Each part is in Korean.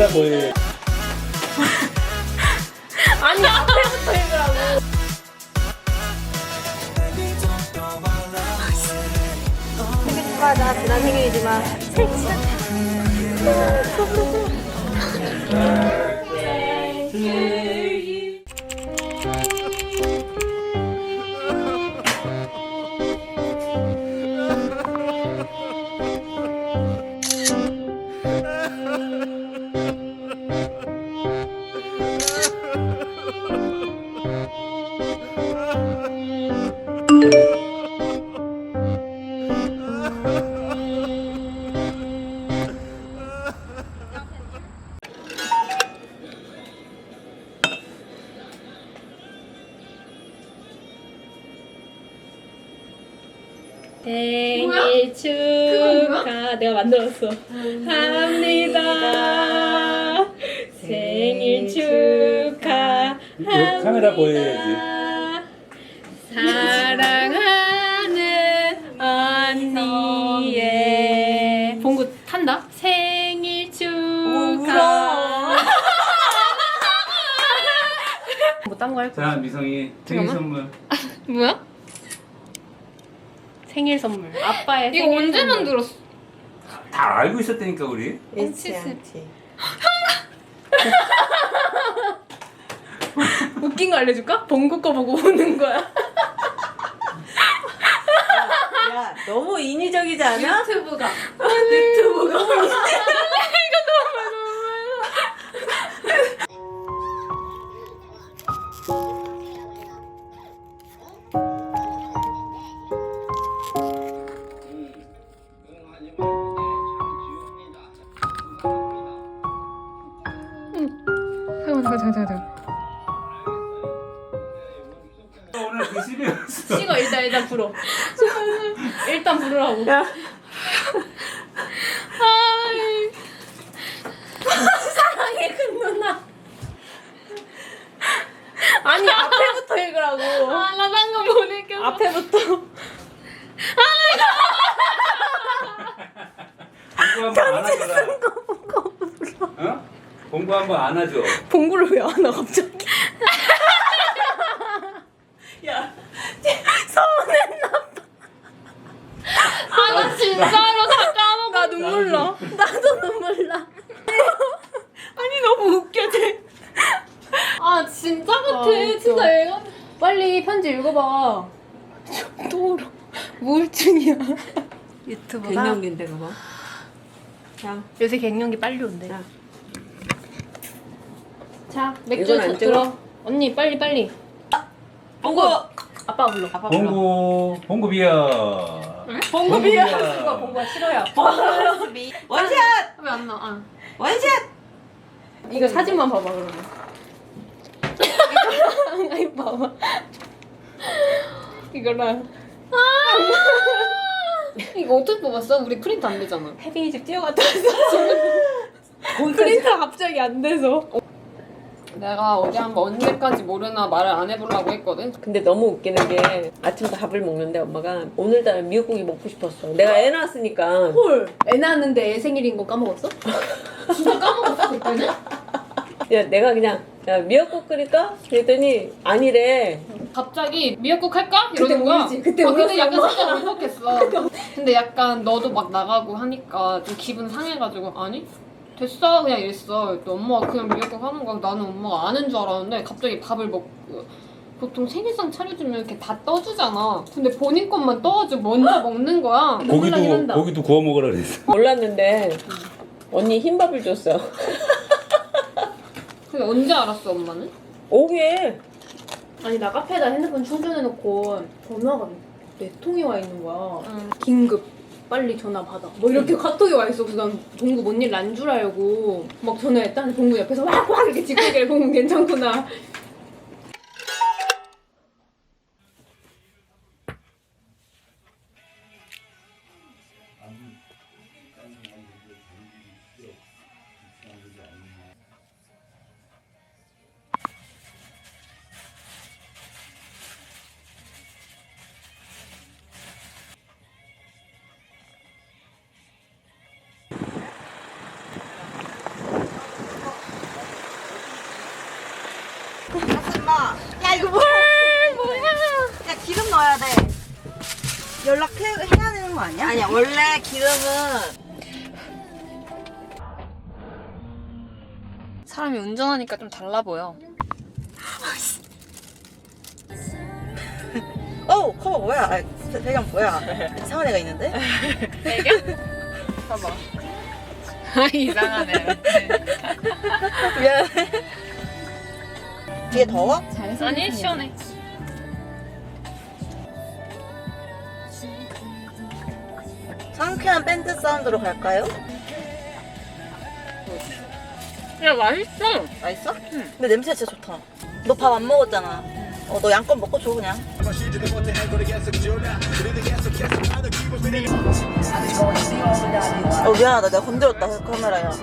카메라 거의 아니 앞에부터 읽으라고. 생일 축하하자. 지난 생일이지만 생일 생일 내가 만들었어. 합니다. 생일 축하 카메라 보여야지. 사랑하는 언니의 봉구 탄다? 생일 축하. 뭐딴거 할 거야? 자 미성이. 생일 선물. 뭐야? 생일 선물. 아빠의 이거 생일 언제 선물. 만들었어? 다 알고 있었다니까 우리 일치한치. 웃긴 거 알려줄까? 봉구 거 보고 우는 거야 야, 너무 인위적이지 않아? 유튜브가 유튜브가. 잠깐 잠깐 잠깐 잠깐 오늘 그 찍어 일단 일단 불어. 일단 부르라고. 야, 사랑해 큰 누나. 아니 앞에부터 읽으라고. 아나 방금 못 읽겠어 앞에부터 공부 한번 안아줘라 어? 공부 한번 안아줘 봉구를 왜 안 와 갑자기? 야 아나 진짜로 다 까먹어 나 눈물 나. 나도 눈물 나. 아니 너무 웃겨 쟤 아 진짜 같아 아, 웃겨. 진짜 애가 빨리 편지 읽어봐. 또 울어. 우울증이야. 유튜브가 갱년기인데 그거. 자, 요새 갱년기 빨리 온대. 야. 자 맥주 이건 안? 들어. 언니 빨리 빨리. 봉구. 아빠 불러. 아빠 불러. 봉구 봉구 비야. 봉구 비야. 그거 봉구가 싫어요. 원샷. 왜안 나와? 아. 원샷. 이거 사진만 봐봐 그러면. 아이 봐봐. 이거랑. 이거 어떻게 뽑았어? 우리 프린트 안 되잖아. 패딩이 뛰어갔다 왔어. 프린터 갑자기 안 돼서 내가 어디 한번 언제까지 모르나 말을 안 해보려고 했거든 근데 너무 웃기는 게 아침부터 밥을 먹는데 엄마가 오늘따라 미역국이 먹고 싶었어. 내가 애 낳았으니까. 헐 애 낳았는데 애 생일인 거 까먹었어? 진짜 까먹었어 그때는? 야, 내가 그냥 야, 미역국 끓일까? 그랬더니 아니래. 갑자기 미역국 할까? 그때 이러는 거야 울지, 그때 아, 근데 울었어, 약간 엄마. 살짝 울컥했어 근데 약간 너도 막 나가고 하니까 좀 기분 상해가지고 아니 됐어 그냥 이랬어 또 엄마가 그냥 미역국 하는 거야 나는 엄마가 아는 줄 알았는데 갑자기 밥을 먹고 보통 생일상 차려주면 이렇게 다 떠주잖아 근데 본인 것만 떠가지고 먼저 먹는 거야 고기도 한다. 고기도 구워 먹으라 그랬어 몰랐는데 언니 흰밥을 줬어. 근데 언제 알았어 엄마는? 오후에 아니 나 카페에다 핸드폰 충전해놓고 전화가 네 통이 와 있는 거야 응. 긴급 빨리 전화 받아. 뭐 이렇게 카톡이 와 있어. 그래서 난 봉구 뭔 일 난 줄 알고 막 전화했다. 봉구 옆에서 와와 이렇게 짓고 봉구 괜찮구나 연락해야 되는 거 아니야? 아니야 원래 기름은 사람이 운전하니까 좀 달라 보여. 어, 커버 뭐야? 아, 배- 배경 뭐야? 이상한 애가 있는데? 이상하네. 미안해. 뒤에 더워? 아니 시원해. 상쾌한 밴드 사운드로 갈까요? 야 맛있어. 맛있어? 근데 냄새 진짜 좋다. 너 밥 안 먹었잖아. 어, 너 양껏 먹고 줘, 그냥. 어, 미안하다. 내가 건드렸다, 그 카메라야.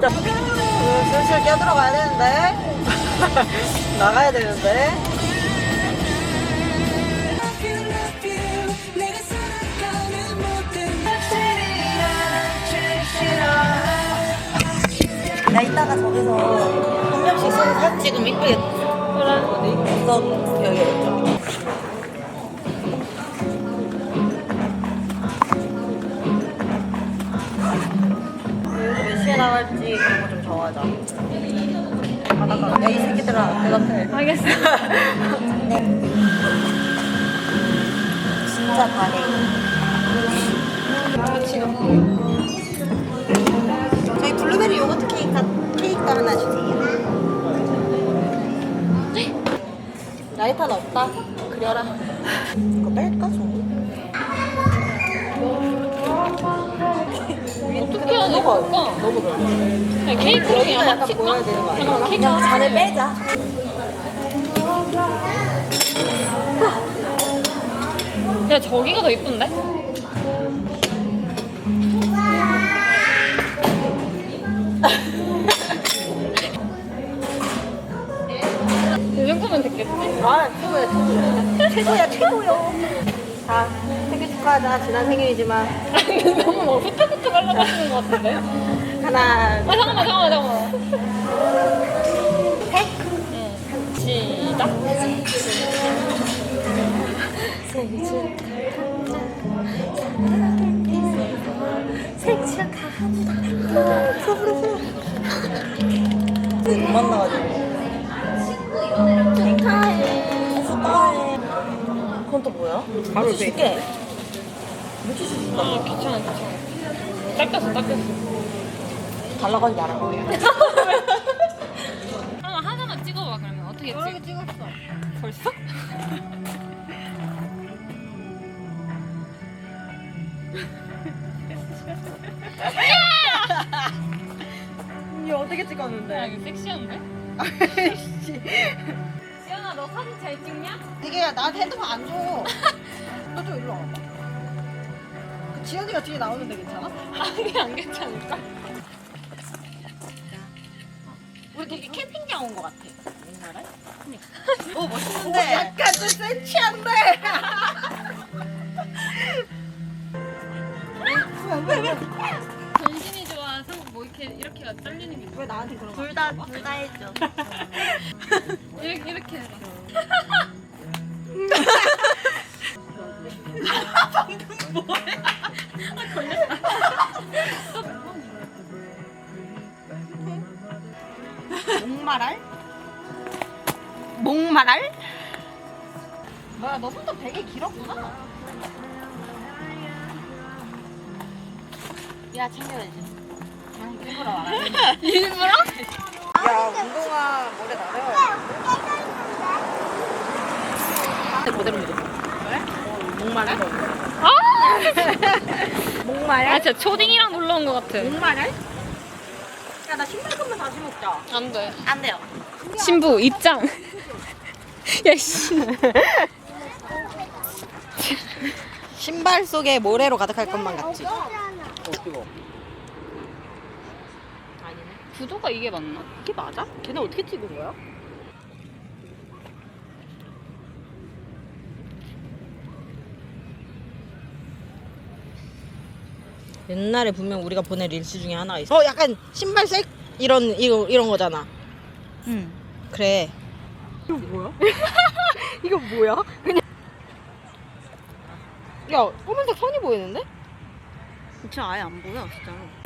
자, 음, 슬슬 끼어들어가야 되는데. 나가야 되는데. 이따가 저기서 한 명씩 사진 찍으면. 그래. 어디? 여기, 여기. 시에 나갈지 그런 거 좀 정하자. 알겠어. 진짜 다해. 저희 블루베리 요거트 케이크, 케이크 하나 주세요. 라이터는 없다. 그려라. 이거 뺄까, 저거? 어떻게 해야 될까? 너무 그냥 케이크 여기 약간 아마 보여야 되는 거 아니야? 잠깐만 케이크 그냥 잔을 빼자. 야 저기가 더 이쁜데? 정도면 됐겠지? 아, 최고야, 최고야. 최고야, 최고요. 자, 생일 축하하자. 지난 생일이지만. 너무 막 후딱후딱 하려고 하시는 것 같은데? 하나, 아 잠깐만 잠깐만 잠깐만 해? 응 시작 못 만나가지고. 축하해. 축하해. 그건 또 뭐야? 바로 줄게. 물티슈 줄까? 아 귀찮아 귀찮아 닦였어 닦였어 달라고 하지 마라. 하나, 하나만 찍어봐 그러면 어떻게 찍어? 찍었어 벌써? 이 어떻게 찍었는데? 야 이거 섹시한데? 시연아 너 사진 잘 찍냐? 되게 나한테 핸드폰 안 줘. 너 좀 일로 와봐. 그 지연이가 뒤에 나오는데 괜찮아? 아니 안 괜찮을까? 우리 되게 캠핑장 온 것 같아. 옛날에? 어, 멋있는데. 약간 좀 센치한데. 좋아 상- 뭐 이렇게 이렇게 잘리는 게 왜 나한테 그런 거? 둘 다, 둘 다 해줘. 이렇게 이렇게 해봐 목말할? 목말할? 뭐야, 너 손도 되게 길었구나. 야, 챙겨야지. 일부러? 야, 운동화 모래 나려야 그대로 믿어. 그래? 목말할? 아! 목마야? 아 진짜 초딩이랑 놀러 온 것 같아 목말할? 야, 나 신발 한번 다시 먹자. 안 돼 안 돼요. 신부 입장 야 씨 신발 속에 모래로 가득할 것만 같지? 구도가 이게 맞나? 이게 맞아? 걔네 어떻게 찍은 거야? 옛날에 분명 우리가 보낸 릴스 중에 하나가 있어. 어, 약간 신발 색 이런 이거 이런 거잖아. 응. 그래. 이거 뭐야? 그냥 야 검은색 선이 보이는데? 진짜 아예 안 보여 진짜로.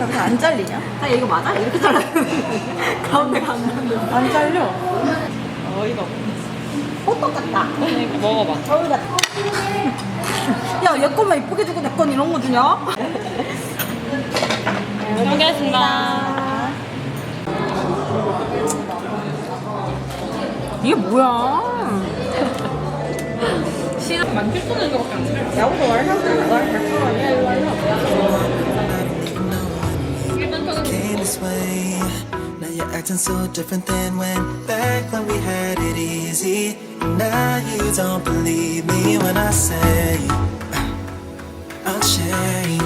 야, 그냥 안 잘리냐? 아 이거 맞아? 이렇게 잘라 가운데가 안 맞는데 안 잘려. 어이가 없네 호떡 같다. 그러니까 먹어봐 서울 같다. 야, 얘 거만 이쁘게 주고 내 건 이런 거 주냐? 잘 먹겠습니다 이게 뭐야? 시간 만 7천 원밖에 안 돼. 야구도 말하고 말 came this way. Now you're acting so different than when back when we had it easy. Now you don't believe me when I say uh, I'll change.